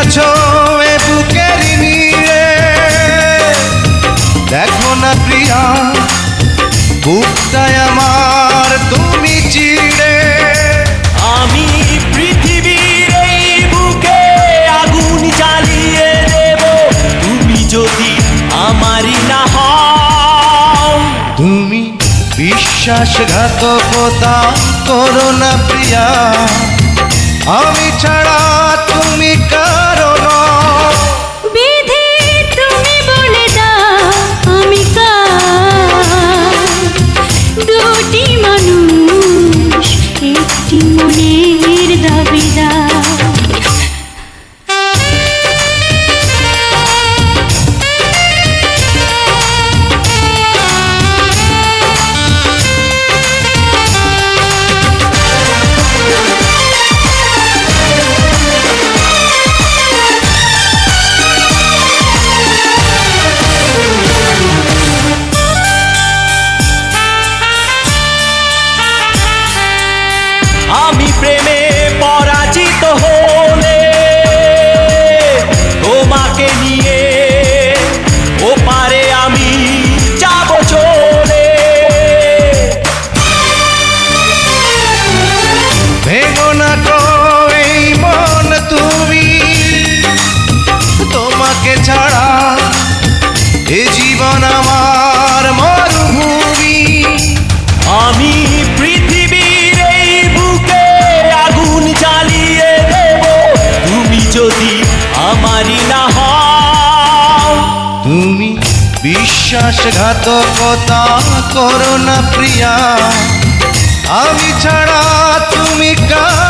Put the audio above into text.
আছো এ বুকের নিয়ে দেখো না প্রিয়া বুকটায় আমার তুমি চিড়ে। আমি পৃথিবীর এই বুকে আগুন জ্বালিয়ে দেব। তুমি যদি আমারই না হও। তুমি বিশ্বাসঘাতকতা করো না প্রিয়া। विश्वासघातकता करो ना प्रिया। छाड़ा तुम्हें का